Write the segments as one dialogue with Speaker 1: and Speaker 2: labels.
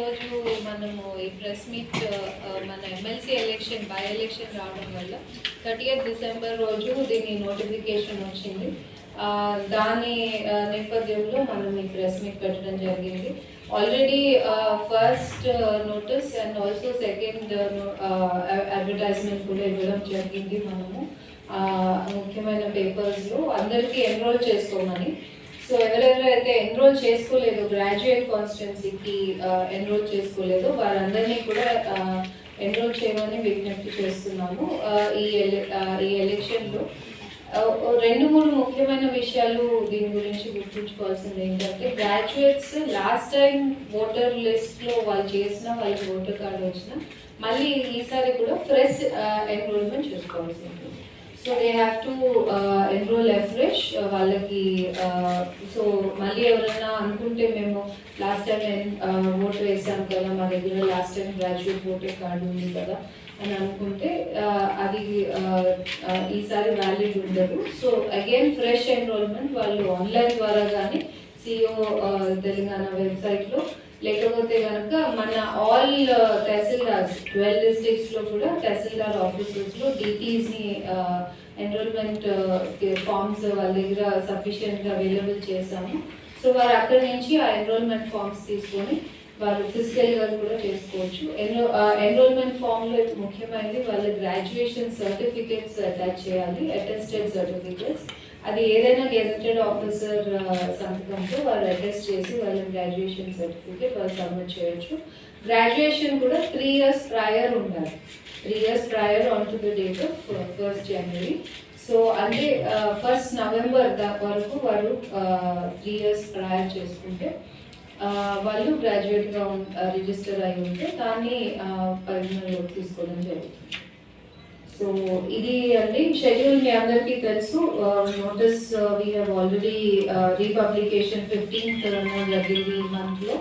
Speaker 1: ఈరోజు మనము ఈ ప్రెస్ మీట్ మన ఎమ్మెల్సీ ఎలక్షన్ బై ఎలక్షన్ రావడం వల్ల థర్టీ డిసెంబర్ రోజు దీని నోటిఫికేషన్ వచ్చింది. దాని నేపథ్యంలో మనం ఈ ప్రెస్ మీట్ పెట్టడం జరిగింది. Already first notice and also second advertisement కూడా ఇవ్వడం జరిగింది మనము. ముఖ్యమైన పేపర్స్లో అందరికీ ఎన్రోల్ చేసుకోమని సో ఎవరెవరైతే ఎన్రోల్ చేసుకోలేదు గ్రాడ్యుయేట్ కాన్స్టిట్యున్సీకి ఎన్రోల్ చేసుకోలేదు వారందరినీ కూడా ఎన్రోల్ చేయమని విజ్ఞప్తి చేస్తున్నాము. ఈ ఎల- ఈ ఎలక్షన్లో రెండు మూడు ముఖ్యమైన విషయాలు దీని గురించి గుర్తుంచుకోవాల్సింది ఏంటంటే గ్రాడ్యుయేట్స్ లాస్ట్ టైం ఓటర్ లిస్ట్లో వాళ్ళు చేసిన వాళ్ళకి ఓటర్ కార్డు వచ్చిన మళ్ళీ ఈసారి కూడా ఫ్రెష్ ఎన్రోల్మెంట్ చేసుకోవాల్సి ఉంటుంది so they have to enrol afresh వాళ్ళకి uh, సో మళ్ళీ ఎవరైనా అనుకుంటే మేము లాస్ట్ టైం ఓట్ వేసాం కదా మా దగ్గర లాస్ట్ టైం గ్రాడ్యుయేట్ ఓటే కార్డు ఉంది కదా అని అనుకుంటే uh, అది uh, ఈసారి వ్యాలిడ్ ఉండదు. సో అగైన్ ఫ్రెష్ ఎన్రోల్మెంట్ వాళ్ళు ఆన్లైన్ ద్వారా కానీ సిఓ తెలంగాణ వెబ్సైట్లో లేకపోతే కనుక మన ఆల్ uh, తహసీల్దార్స్ ట్వెల్వ్ డిస్ట్రిక్ట్స్లో కూడా తహసీల్దార్ ఆఫీసెస్లో డిటీస్ని ఎన్రోల్మెంట్ ఫామ్స్ వాళ్ళ దగ్గర సఫిషియెంట్గా అవైలబుల్ చేశాము. సో వారు అక్కడి నుంచి ఆ ఎన్రోల్మెంట్ ఫామ్స్ తీసుకొని వారు ఫిజికల్గా కూడా చేసుకోవచ్చు. ఎన్రో ఎన్రోల్మెంట్ ఫామ్లో ముఖ్యమైనది వాళ్ళ గ్రాడ్యుయేషన్ సర్టిఫికేట్స్ అటాచ్ చేయాలి అటెస్టెడ్ సర్టిఫికేట్స్ అది ఏదైనా గెజెటెడ్ ఆఫీసర్ సంతకంతో వాళ్ళు అటెస్ట్ చేసి వాళ్ళ గ్రాడ్యుయేషన్ సర్టిఫికేట్ వాళ్ళు సబ్మిట్ చేయొచ్చు. గ్రాడ్యుయేషన్ కూడా త్రీ ఇయర్స్ ప్రయర్ ఉండాలి. Three years prior on to the date of first January so అంటే ఫస్ట్ నవంబర్ వరకు వాళ్ళు త్రీ ఇయర్స్ ప్రయర్ చేసుకుంటే వాళ్ళు గ్రాడ్యుయేట్గా రిజిస్టర్ అయి ఉంటే దాన్ని పరిగణలోకి తీసుకోవడం జరుగుతుంది. సో ఇది అండి. షెడ్యూల్ మీ అందరికీ తెలుసు. Notice we have already republication fifteenth జరిగింది ఈ మంత్లో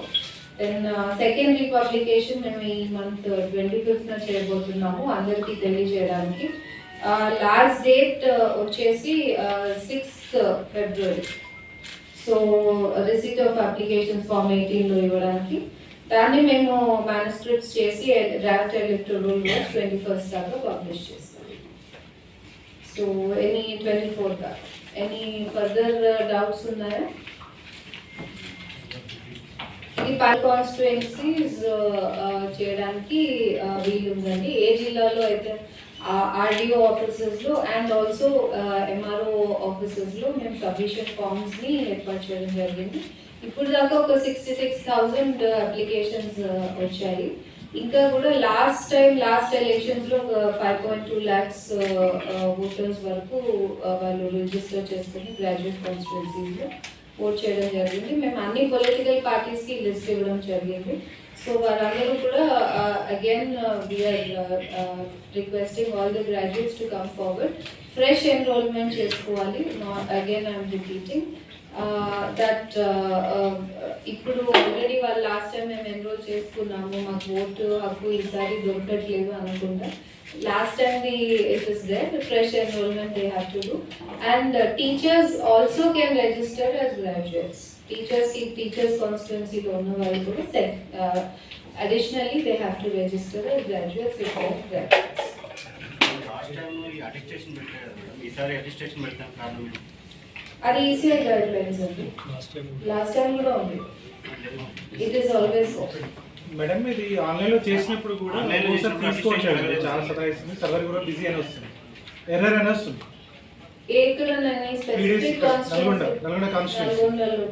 Speaker 1: దెన్ సెకండ్ రీపబ్లికేషన్ మేము ఈ మంత్ ట్వంటీ ఫిఫ్త్న చేయబోతున్నాము అందరికీ తెలియజేయడానికి. Uh, లాస్ట్ డేట్ uh, వచ్చేసి sixth February so receipt of applications form ఎయిటీన్లో ఇవ్వడానికి. దాన్ని మేము మ్యానుస్క్రిప్ట్స్ చేసి డ్రాఫ్ట్ ఎలక్ట్రల్ ట్వంటీ ఫస్ట్ దాకా పబ్లిష్ చేస్తాం. సో ఎనీ ట్వంటీ ఫోర్ దాకా ఎనీ ఫర్దర్ డౌట్స్ ఉన్నాయా? ఇది పర్ కాన్స్టిట్యుయెన్సీస్ చేయడానికి uh, వీలుందండి. ఏ జిల్లాలో అయితే ఆర్డిఓ ఆఫీసెస్లో అండ్ ఆల్సో ఎంఆర్ఓ uh, ఆఫీసెస్లో మేము సబ్మిషన్ ఫామ్స్ని ఏర్పాటు చేయడం జరిగింది. ఇప్పుడు దాకా ఒక సిక్స్టీ సిక్స్ థౌజండ్ అప్లికేషన్స్ వచ్చాయి. ఇంకా కూడా లాస్ట్ టైం లాస్ట్ ఎలక్షన్స్లో ఒక five point two lakhs voters వరకు uh, వాళ్ళు రిజిస్టర్ చేసుకుని గ్రాడ్యుయేట్ కాన్స్టిట్యున్సీలో ఓట్ చేయడం జరిగింది. మేము అన్ని పొలిటికల్ పార్టీస్కి లిస్ట్ ఇవ్వడం జరిగింది. సో వారందరూ కూడా again we're requesting all the graduates to come forward fresh enrolment చేసుకోవాలి. అగైన్ ఐఎమ్ రిపీటింగ్ దట్ ఇప్పుడు ఆల్రెడీ వాళ్ళు లాస్ట్ టైం మేము ఎన్రోల్ చేసుకున్నాము మాకు ఓటు హక్కు ఈసారి దొరకట్లేదు అనుకుంటా. Last time the it is there fresh enrolment they have to do and teachers also can register as graduates టీచర్స్కి టీచర్స్ కాన్స్టిట్యున్సీలో ఉన్న వాళ్ళు కూడా set additionally they have to register as graduates with graduates
Speaker 2: ఈసారి అటెస్టేషన్ పెడతాం కారణం
Speaker 1: అది ECI guidelines అండి. లాస్ట్ టైం కూడా ఉంది. ఇట్ ఈస్ ఆల్వేస్
Speaker 3: మేడం ఇది ఆన్లైన్లో చేసినప్పుడు కూడా ఒకసారి
Speaker 2: చేసినప్పుడు
Speaker 3: తీసుకోవచ్చు
Speaker 2: registration
Speaker 3: అండి. చాలా సతాయిస్తుంది సర్వర్ కూడా బిజీ అని వస్తుంది. ఎర్రర్ అని వస్తుంది. Nalgonda Nalgonda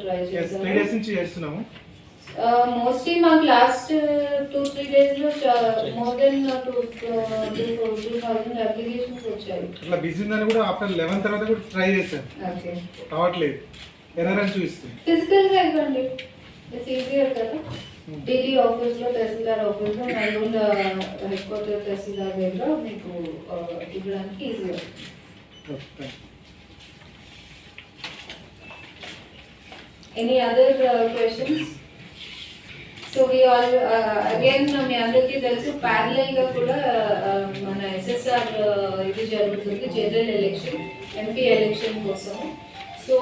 Speaker 1: try
Speaker 3: three days నుంచి చేస్తున్నాము.
Speaker 1: మోస్ట్లీ మాకు లాస్ట్ టూ త్రీ డేస్లో more than two two thousand applications వచ్చాయి.
Speaker 3: అట్లా బిజీ ఉందని కూడా ఆఫ్టర్ లెవెన్ తర్వాత కూడా ట్రై చేశాను.
Speaker 1: ఓకే
Speaker 3: రావట్లేదు. ఎర్రర్ అని చూపిస్తుంది.
Speaker 1: ఫిజికల్గా ఇవ్వండి ఇట్స్ ఈజియర్ కదా. డిడి ఆఫీస్లో తహసీల్దార్ ఆఫీస్లో నల్గొండ హెడ్ క్వార్టర్ తహసీల్దార్ దగ్గర మీకు uh, ఇవ్వడానికి
Speaker 3: thank you.
Speaker 1: Any other questions so we all again మీ అందరికీ తెలుసు ప్యారలల్గా కూడా uh, మన ఎస్ఎస్ఆర్ uh, ఇది జరుగుతుంది జనరల్ ఎలక్షన్ ఎంపీ ఎలక్షన్ కోసం so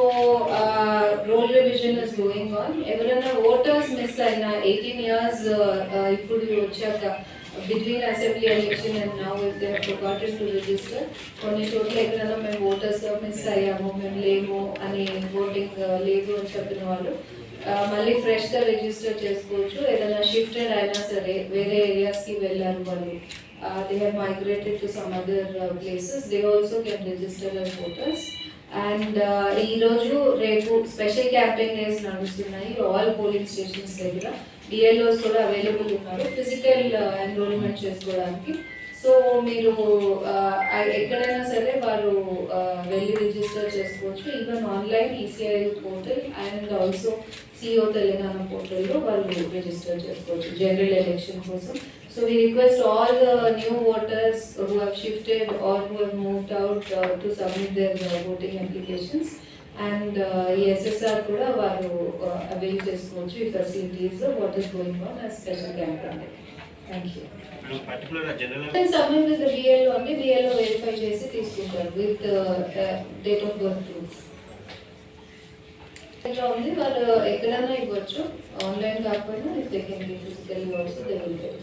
Speaker 1: roll revision is going on ఎవరైనా ఓటర్స్ మిస్ అయినా ఎయిటీన్ ఇయర్స్ uh, ఇప్పుడు వచ్చాక between assembly election and now if they forgotten to register కొన్ని చోట్ల ఎక్కడైనా మేము ఓటర్స్ మిస్ అయ్యాము మేము లేము అని ఓటింగ్ లేదు అని చెప్పిన వాళ్ళు మళ్ళీ ఫ్రెష్గా రిజిస్టర్ చేసుకోవచ్చు. ఏదైనా షిఫ్టెడ్ అయినా సరే వేరే ఏరియాస్కి వెళ్ళారు వాళ్ళు. They have migrated to some other places they also can register as voters and ఈరోజు రేపు స్పెషల్ క్యాంపెయిన్ డేస్ నడుస్తున్నాయి. ఆల్ పోలింగ్ స్టేషన్స్ దగ్గర. డిఎల్ఓస్ కూడా అవైలబుల్ ఉన్నారు. ఫిజికల్ ఎన్రోల్మెంట్ uh, చేసుకోవడానికి. సో మీరు ఎక్కడైనా సరే వారు వెళ్ళి రిజిస్టర్ చేసుకోవచ్చు. Even online ECI portal and also CEO Telangana పోర్టల్లో వాళ్ళు రిజిస్టర్ చేసుకోవచ్చు జనరల్ ఎలక్షన్ కోసం. So we request all the new voters who have shifted are who have moved out to submit their voting applications and ఈ SSR కూడా వారు avail చేసుకోవచ్చు ఈ facilities what is going on as special camp అండి అంటే verify చేసి తీసుకుంటారు with date of birth proof ఉంది? వాళ్ళు ఎక్కడైనా ఇవ్వచ్చు. ఆన్లైన్ కాకపోయినా if they can be physical also they will